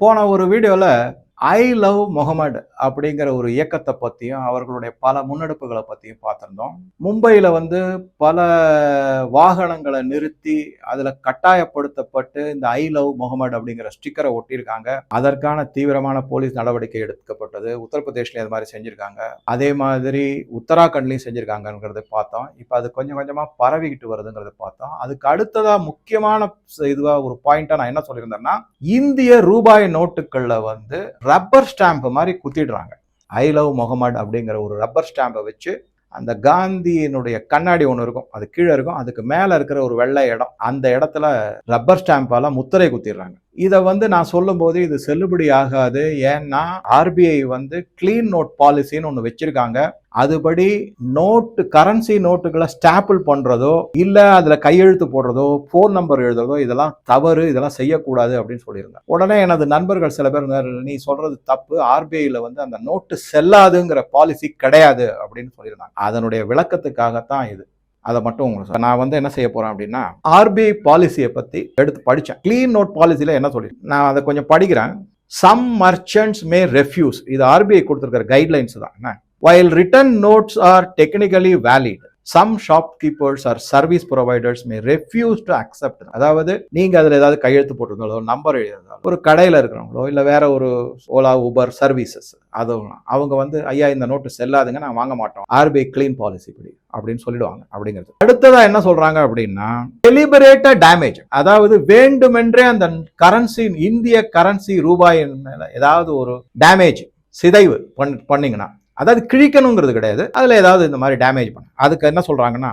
போன ஒரு வீடியோவில் ஐ லவ் முகமது அப்படிங்கிற ஒரு இயக்கத்தை பற்றியும் அவர்களுடைய பல முன்னெடுப்புகளை பற்றியும் பார்த்துருந்தோம். மும்பையில் வந்து பல வாகனங்களை நிறுத்தி அதில் கட்டாயப்படுத்தப்பட்டு இந்த ஐ லவ் முகமது அப்படிங்கிற ஸ்டிக்கரை ஒட்டியிருக்காங்க. அதற்கான தீவிரமான போலீஸ் நடவடிக்கை எடுக்கப்பட்டது. உத்தரப்பிரதேஷ்லேயும் அது மாதிரி செஞ்சுருக்காங்க. அதே மாதிரி உத்தராகண்ட்லையும் செஞ்சுருக்காங்கங்கிறத பார்த்தோம். இப்போ அது கொஞ்சம் கொஞ்சமாக பரவிக்கிட்டு வருதுங்கிறத பார்த்தோம். அதுக்கு அடுத்ததாக முக்கியமான இதுவாக ஒரு பாயிண்ட்டாக நான் என்ன சொல்லியிருந்தேன்னா இந்திய ரூபாய் நோட்டுகளில் வந்து ரப்பர் ஸ்டாம்ப் மாதிரி குத்திடுறாங்க. ஐ லவ் முகமட் அப்படிங்கிற ஒரு ரப்பர் ஸ்டாம்பை வச்சு அந்த காந்தியினுடைய கண்ணாடி ஒன்று இருக்கும். அது கீழே இருக்கும். அதுக்கு மேலே இருக்கிற ஒரு வெள்ளை இடம். அந்த இடத்துல ரப்பர் ஸ்டாம்பால முத்திரை குத்திடுறாங்க. இதை வந்து நான் சொல்லும்போது இது செல்லுபடி ஆகாது. ஏன்னா ஆர்பிஐ வந்து க்ளீன் நோட் பாலிசின்னு ஒன்று வச்சிருக்காங்க. அதுபடி நோட்டு கரன்சி நோட்டுகளை ஸ்டாப்பிள் பண்ணுறதோ இல்லை அதில் கையெழுத்து போடுறதோ ஃபோன் நம்பர் எழுதுறதோ இதெல்லாம் தவறு இதெல்லாம் செய்யக்கூடாது அப்படின்னு சொல்லியிருந்தேன் உடனே எனது நண்பர்கள் சில பேர் நீ சொல்கிறது தப்பு ஆர்பிஐயில் வந்து அந்த நோட்டு செல்லாதுங்கிற பாலிசி கிடையாது அப்படின்னு சொல்லியிருந்தாங்க. அதனுடைய விளக்கத்துக்காகத்தான் இது. அதை மட்டும் உங்களுக்கு நான் வந்து என்ன செய்ய போகிறேன் அப்படின்னா ஆர்பிஐ பாலிசியை பற்றி எடுத்து படித்தேன் க்ளீன் நோட் பாலிசியில் என்ன சொல்லி நான் அதை கொஞ்சம் படிக்கிறேன். சம் மர்ச்சன்ட்ஸ் மே ரெஃப்யூஸ் இது ஆர்பிஐ கொடுத்துருக்கிற கைட்லைன்ஸ் தான். என்ன? While written notes are technically valid some shopkeepers or service providers may refuse to accept அதாவது நீங்க அதுல ஏதாவது கையெழுத்து போட்டிருந்தாலோ நம்பர் எழுதியிருந்தாலும் ஒரு கடையில இருக்கிறவங்களோ இல்ல வேற ஒரு ஓலா ஊபர் சர்வீசஸ் அது அவங்க வந்து ஐயா இந்த நோட்டு செல்லாதுங்க நான் வாங்க மாட்டோம். ஆர்பிஐ கிளீன் பாலிசி படி அப்படின்னு சொல்லிடுவாங்க அப்படிங்கிறது. அடுத்ததா என்ன சொல்றாங்க அப்படின்னா டெலிபரேட்டா டேமேஜ் அதாவது வேண்டுமென்றே அந்த கரன்சி இந்திய கரன்சி ரூபாயின் மேல ஏதாவது ஒரு டேமேஜ் சிதைவு பண்ணீங்கன்னா அதாவது கிழிக்கணுங்கிறது கிடையாது. அதில் ஏதாவது இந்த மாதிரி டேமேஜ் பண்ண. அதுக்கு என்ன சொல்றாங்கன்னா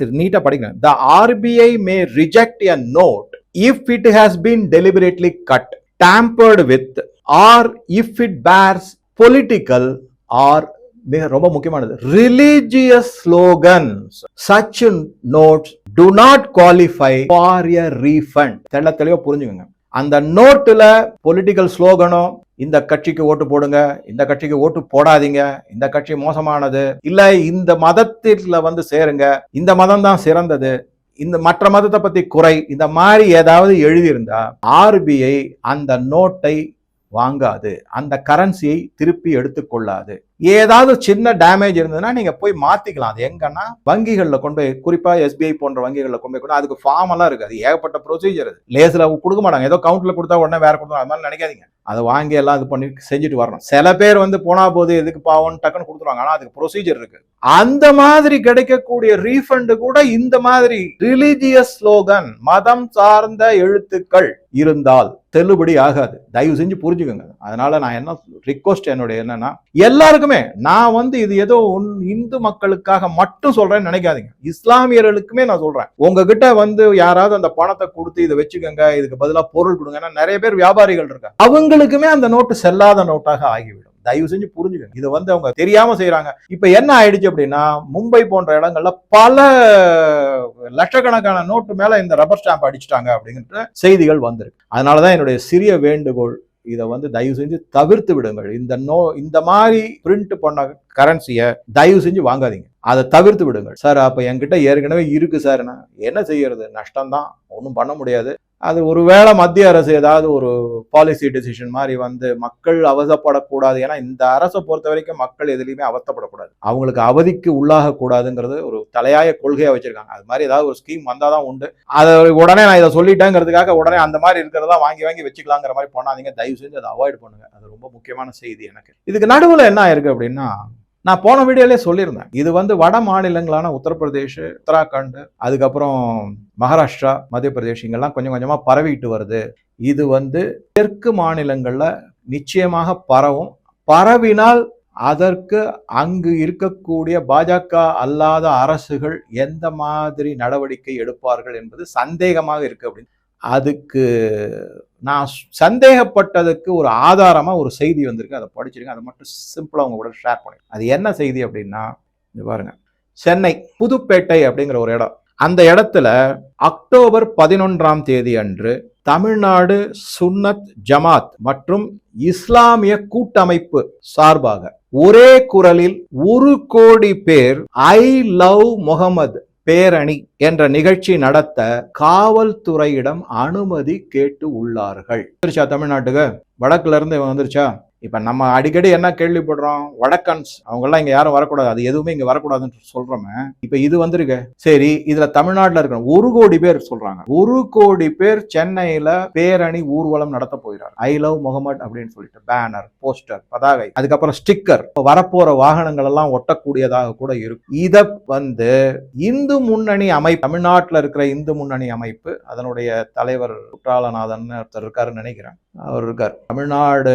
நீட்டாக படிக்கணும் the RBI may reject a note if it has been deliberately cut tampered with or if it bears political or மிக ரொம்ப முக்கியமானது religious slogans such notes do not qualify for a refund தெள்ள தெளிவாக புரிஞ்சுக்கோங்க. அந்த நோட்டில் பொலிட்டிக்கல் ஸ்லோகனோ இந்த கட்சிக்கு ஓட்டு போடுங்க இந்த கட்சிக்கு ஓட்டு போடாதீங்க இந்த கட்சி மோசமானது இல்லை இந்த மதத்தில் வந்து சேருங்க இந்த மதம் தான் சிறந்தது இந்த மற்ற மதத்தை பற்றி குறை இந்த மாதிரி ஏதாவது எழுதியிருந்தா ஆர்பிஐ அந்த நோட்டை வாங்காது அந்த கரன்சியை திருப்பி எடுத்துக்கொள்ளாது ஏதாவது சின்ன டேமேஜ் இருந்ததுன்னா நீங்கள் போய் மாற்றிக்கலாம் அது எங்கன்னா வங்கிகளில் கொண்டு போய் குறிப்பாக எஸ்பிஐ போன்ற வங்கிகளில் கொண்டு போய் கூட அதுக்கு ஃபார்ம் எல்லாம் இருக்குது அது ஏகப்பட்ட ப்ரொசீஜர் அது. லேஸ்ல கொடுக்க மாட்டாங்க. ஏதோ கவுண்ட்ல கொடுத்தா உடனே வேறு கொடுத்தா அது மாதிரி நினைக்காதீங்க. அதை வாங்கி எல்லாம் இது பண்ணி செஞ்சுட்டு வரணும். சில பேர் வந்து போனா போது எதுக்கு பாவம் டக்குன்னு கொடுத்துருவாங்க. ஆனால் அதுக்கு ப்ரொசீஜர் இருக்கு. அந்த மாதிரி கிடைக்கக்கூடிய ரீஃபண்டு கூட இந்த மாதிரி ரிலீஜியஸ் ஸ்லோகன் மதம் சார்ந்த எழுத்துக்கள் இருந்தால் செல்லுபடி ஆகாது. தயவு செஞ்சு புரிஞ்சுக்கோங்க. அதனால நான் என்ன ரிக்வஸ்ட் என்னுடைய என்னன்னா எல்லாருக்குமே நான் வந்து இது ஏதோ ஒன்- இந்து மக்களுக்காக மட்டும் சொல்றேன்னு நினைக்காதீங்க. இஸ்லாமியர்களுக்குமே நான் சொல்றேன். உங்ககிட்ட வந்து யாராவது அந்த பணத்தை கொடுத்து இதை வச்சுக்கோங்க இதுக்கு பதிலா பொருள் கொடுங்கன்னா நிறைய பேர் வியாபாரிகள் இருக்காங்க. அவங்களுக்குமே அந்த நோட்டு செல்லாத நோட்டாக ஆகிவிடும். தயவு செஞ்சு புரிஞ்சுக்கணும் இதை வந்து அவங்க தெரியாம செய்யறாங்க இப்ப என்ன ஆயிடுச்சு அப்படின்னா மும்பை போன்ற இடங்கள்ல பல லட்சக்கணக்கான நோட்டு மேல இந்த ரப்பர் ஸ்டாம்ப் அடிச்சிட்டாங்க அப்படிங்கிற செய்திகள் வந்திருக்கு. அதனாலதான் என்னுடைய சிறிய வேண்டுகோள் இதை வந்து தயவு செஞ்சு தவிர்த்து விடுங்கள். இந்த நோ இந்த மாதிரி பிரிண்ட் பண்ண கரன்சியை தயவு செஞ்சு வாங்காதீங்க. அதை தவிர்த்து விடுங்கள். சார் அப்ப என்கிட்ட ஏற்கனவே இருக்கு சார். நான் என்ன செய்யறது? நஷ்டம்தான். ஒன்றும் பண்ண முடியாது. அது ஒருவேளை மத்திய அரசு ஏதாவது ஒரு பாலிசி டெசிஷன் மாதிரி வந்து மக்கள் அவசப்படக்கூடாது. ஏன்னா இந்த அரசை பொறுத்த வரைக்கும் மக்கள் எதுலையுமே அவத்தப்படக்கூடாது. அவங்களுக்கு அவதிக்கு உள்ளாக கூடாதுங்கிறது ஒரு தலையாய கொள்கையா வச்சிருக்காங்க. அது மாதிரி ஏதாவது ஒரு ஸ்கீம் வந்தால் தான் உண்டு. அதை உடனே நான் இதை சொல்லிட்டேங்கிறதுக்காக உடனே அந்த மாதிரி இருக்கிறதா வாங்கி வாங்கி வச்சுக்கலாங்கிற மாதிரி பண்ணாதீங்க. தயவு செஞ்சு அதை அவாய்ட் பண்ணுங்க. அது ரொம்ப முக்கியமான செய்தி எனக்கு. இதுக்கு நடுவில் என்ன ஆயிருக்கு அப்படின்னா நான் போன வீடியோலே சொல்லியிருந்தேன். இது வந்து வட மாநிலங்களான உத்தரப்பிரதேஷ் உத்தராகண்ட் அதுக்கப்புறம் மகாராஷ்டிரா மத்திய பிரதேஷ் இங்கெல்லாம் கொஞ்சம் கொஞ்சமாக பரவிட்டு வருது. இது வந்து தெற்கு மாநிலங்களில் நிச்சயமாக பரவும். பரவினால் அதற்கு அங்கு இருக்கக்கூடிய பாஜக அல்லாத அரசுகள் எந்த மாதிரி நடவடிக்கை எடுப்பார்கள் என்பது சந்தேகமாக இருக்கு அப்படின்னு. அதுக்கு நான் சந்தேகப்பட்டதுக்கு ஒரு ஆதாரமாக ஒரு செய்தி வந்திருக்கு. அதை படிச்சிருக்கேன். அதை மட்டும் சிம்பிளாக உங்க கூட ஷேர் பண்ணி அது என்ன செய்தி அப்படின்னா இது பாருங்க. சென்னை புதுப்பேட்டை அப்படிங்கிற ஒரு இடம். அந்த இடத்துல அக்டோபர் பதினொன்றாம் தேதி அன்று தமிழ்நாடு சுன்னத் ஜமாத் மற்றும் இஸ்லாமிய கூட்டமைப்பு சார்பாக ஒரே குரலில் ஒரு கோடி பேர் ஐ லவ் முகமது பேரணி என்ற நிகழ்ச்சி நடத்த காவல்துறையிடம் அனுமதி கேட்டு உள்ளார்கள். தமிழ்நாட்டுக்கு? வடக்குல இருந்து இவன் வந்துருச்சா? இப்ப நம்ம அடிக்கடி என்ன கேள்விப்படுறோம்? வடக்கன்ஸ் அவங்கெல்லாம் இங்கே இங்க யாரும் வரக்கூடாது. அது எதுவுமே இங்க வரக்கூடாதுன்னு சொல்றோமே. இப்ப இது வந்திருக்கு. சரி இதுல தமிழ்நாட்டில் இருக்கிற ஒரு கோடி பேர் சொல்றாங்க. ஒரு கோடி பேர் சென்னையில பேரணி ஊர்வலம் நடத்த போகிறார் ஐ லவ் முகமது அப்படின்னு சொல்லிட்டு பேனர் போஸ்டர் பதாகை அதுக்கப்புறம் ஸ்டிக்கர் வரப்போற வாகனங்கள் எல்லாம் ஒட்டக்கூடியதாக கூட இருக்கும். இத வந்து இந்து முன்னணி அமைப்பு தமிழ்நாட்டுல இருக்கிற இந்து முன்னணி அமைப்பு அதனுடைய தலைவர் குற்றாலநாதன் ஒருத்தர் இருக்காருன்னு நினைக்கிறேன். அவர் இருக்கார். தமிழ்நாடு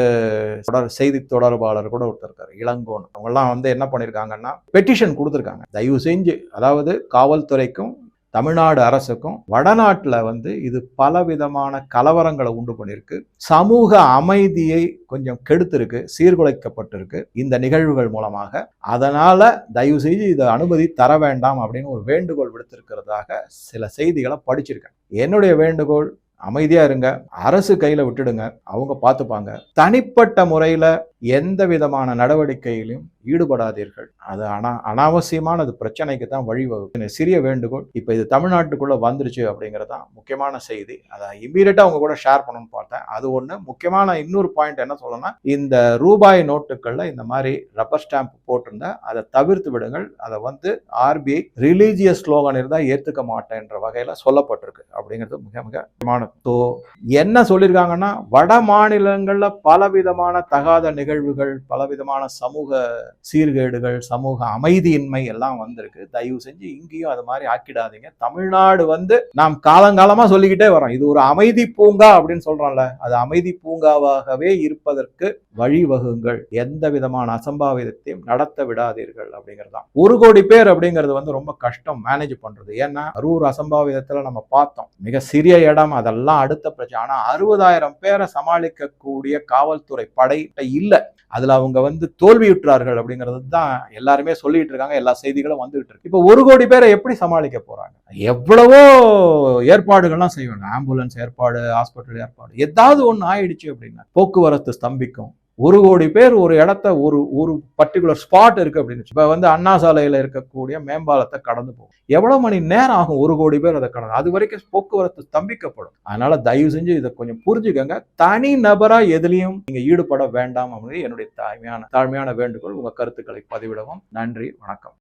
தொடர் செய்தி தொடர்பாளர் கூட ஒருத்தர் இருக்காரு இளங்கோன். அவங்கெல்லாம் வந்து என்ன பண்ணியிருக்காங்கன்னா பெட்டிஷன் கொடுத்துருக்காங்க. தயவு செஞ்சு அதாவது காவல்துறைக்கும் தமிழ்நாடு அரசுக்கும் வடநாட்டில் வந்து இது பல விதமான கலவரங்களை உண்டு பண்ணியிருக்கு சமூக அமைதியை கொஞ்சம் கெடுத்திருக்கு சீர்குலைக்கப்பட்டிருக்கு இந்த நிகழ்வுகள் மூலமாக. அதனால தயவு செய்து இதை அனுமதி தர வேண்டாம் அப்படின்னு ஒரு வேண்டுகோள் விடுத்திருக்கிறதாக சில செய்திகளை படிச்சிருக்கேன். என்னுடைய வேண்டுகோள் அமைதியா இருங்க. அரசு கையில விட்டுடுங்க. அவங்க பார்த்துப்பாங்க. தனிப்பட்ட முறையில எந்த விதமான நடவடிக்கையிலும் ஈடுபடாதீர்கள். அது அனா அனாவசியமான அது பிரச்சனைக்கு தான் வழிவகுக்கும் சிறிய வேண்டுகோள். இப்போ இது தமிழ்நாட்டுக்குள்ளே வந்துருச்சு அப்படிங்கிறது தான் முக்கியமான செய்தி. அதை இம்மீடியட்டாக அவங்க கூட ஷேர் பண்ணணும்னு பார்த்தேன். அது ஒன்று முக்கியமான இன்னொரு பாயிண்ட் என்ன சொல்லணும்னா இந்த ரூபாய் நோட்டுகளில் இந்த மாதிரி ரப்பர் ஸ்டாம்ப் போட்டிருந்தா அதை தவிர்த்து விடுங்கள். அதை வந்து ஆர்பிஐ ரிலீஜியஸ் ஸ்லோகன் இருந்தால் ஏற்றுக்க மாட்டேன்ற வகையில் சொல்லப்பட்டிருக்கு அப்படிங்கிறது மிக மிக முக்கியமான ஸோ என்ன சொல்லியிருக்காங்கன்னா வட மாநிலங்களில் பலவிதமான தகாத நிகழ்வுகள் பலவிதமான சமூக சீர்கேடுகள் சமூக அமைதியின்மை எல்லாம் வந்திருக்கு. தயவு செஞ்சு இங்கேயும் அது மாதிரி ஆக்கிடாதீங்க. தமிழ்நாடு வந்து நாம் காலங்காலமா சொல்லிக்கிட்டே வரோம் இது ஒரு அமைதி பூங்கா அப்படின்னு சொல்றோம்ல. அது அமைதி பூங்காவாகவே இருப்பதற்கு வழிவகுங்கள். எந்த விதமான அசம்பாவிதத்தையும் நடத்த விடாதீர்கள் அப்படிங்கிறது தான். ஒரு கோடி பேர் அப்படிங்கிறது வந்து ரொம்ப கஷ்டம் மேனேஜ் பண்றது. ஏன்னா அரூர் அசம்பாவிதத்துல நம்ம பார்த்தோம். மிக சிறிய இடம். அதெல்லாம் அடுத்த பிரச்சனை. ஆனா அறுபதாயிரம் பேரை சமாளிக்கக்கூடிய காவல்துறை படை இல்லை. அதுல அவங்க வந்து தோல்வியுற்றார்கள் அப்படிங்கிறது தான் எல்லாருமே சொல்லிட்டு இருக்காங்க. எல்லா செய்திகளும் வந்துகிட்டு இருக்கு. இப்போ ஒரு கோடி பேரை எப்படி சமாளிக்க போறாங்க? எவ்வளவோ ஏற்பாடுகள்லாம் செய்வாங்க. ஆம்புலன்ஸ் ஏற்பாடு ஹாஸ்பிட்டல் ஏற்பாடு. ஏதாவது ஒன்று ஆயிடுச்சு அப்படின்னா போக்குவரத்து ஸ்தம்பிக்கும். ஒரு கோடி பேர் ஒரு இடத்த ஒரு ஒரு பர்டிகுலர் ஸ்பாட் இருக்கு அப்படின்னு இப்போ வந்து அண்ணா சாலையில் இருக்கக்கூடிய மேம்பாலத்தை கடந்து போகும். எவ்வளோ மணி நேரம் ஆகும் ஒரு கோடி பேர் அதை கடந்து? அது வரைக்கும் போக்குவரத்து ஸ்தம்பிக்கப்படும். அதனால தயவு செஞ்சு இதை கொஞ்சம் புரிஞ்சுக்கங்க. தனி நபராக எதுலையும் நீங்கள் ஈடுபட வேண்டாம் அப்படின்னு என்னுடைய தாழ்மையான தாழ்மையான வேண்டுகோள் உங்கள் கருத்துக்களை பதிவிடவும். நன்றி வணக்கம்.